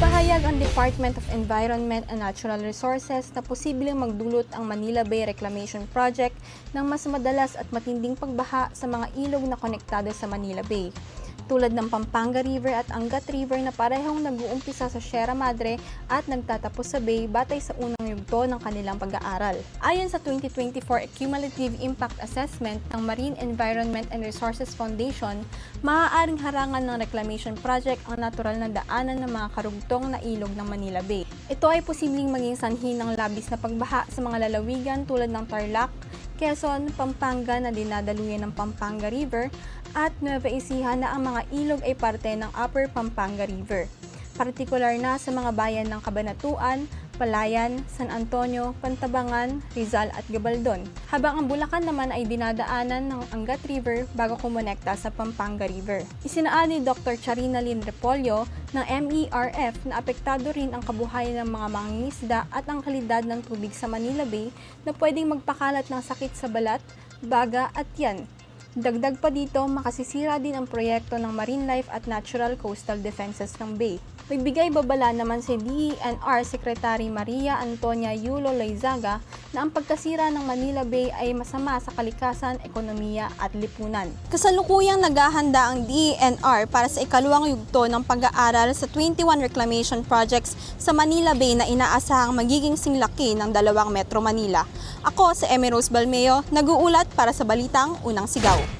Nagpahayag ang Department of Environment and Natural Resources na posibleng magdulot ang Manila Bay Reclamation Project ng mas madalas at matinding pagbaha sa mga ilog na konektado sa Manila Bay tulad ng Pampanga River at Angat River na parehong nag-uumpisa sa Sierra Madre at nagtatapos sa Bay batay sa unang yugto ng kanilang pag-aaral. Ayon sa 2024 Cumulative Impact Assessment ng Marine Environment and Resources Foundation, maaaring harangan ng reclamation project ang natural na daanan ng mga karugtong na ilog ng Manila Bay. Ito ay posibleng maging sanhi ng labis na pagbaha sa mga lalawigan tulad ng Tarlac, Quezon, Pampanga na dinadaluyan ng Pampanga River at Nueva Ecija na ang mga ilog ay parte ng Upper Pampanga River. Partikular na sa mga bayan ng Cabanatuan, Palayan, San Antonio, Pantabangan, Rizal at Gabaldon. Habang ang Bulacan naman ay dinadaanan ng Angat River bago kumonekta sa Pampanga River. Isinaan ni Dr. Charina Lynn Repolyo ng MERF na apektado rin ang kabuhayan ng mga mangingisda at ang kalidad ng tubig sa Manila Bay na pwedeng magpakalat ng sakit sa balat, baga at yan. Dagdag pa dito, makasisira din ang proyekto ng Marine Life at Natural Coastal Defenses ng Bay. Magbigay babala naman si DENR Secretary Maria Antonia Yulo Loizaga na ang pagkasira ng Manila Bay ay masama sa kalikasan, ekonomiya at lipunan. Kasalukuyang naghahanda ang DENR para sa ikaluwang yugto ng pag-aaral sa 21 reclamation projects sa Manila Bay na inaasahang magiging singlaki ng dalawang Metro Manila. Ako si Emmy Rose Balmeo, nag-uulat para sa Balitang Unang Sigaw.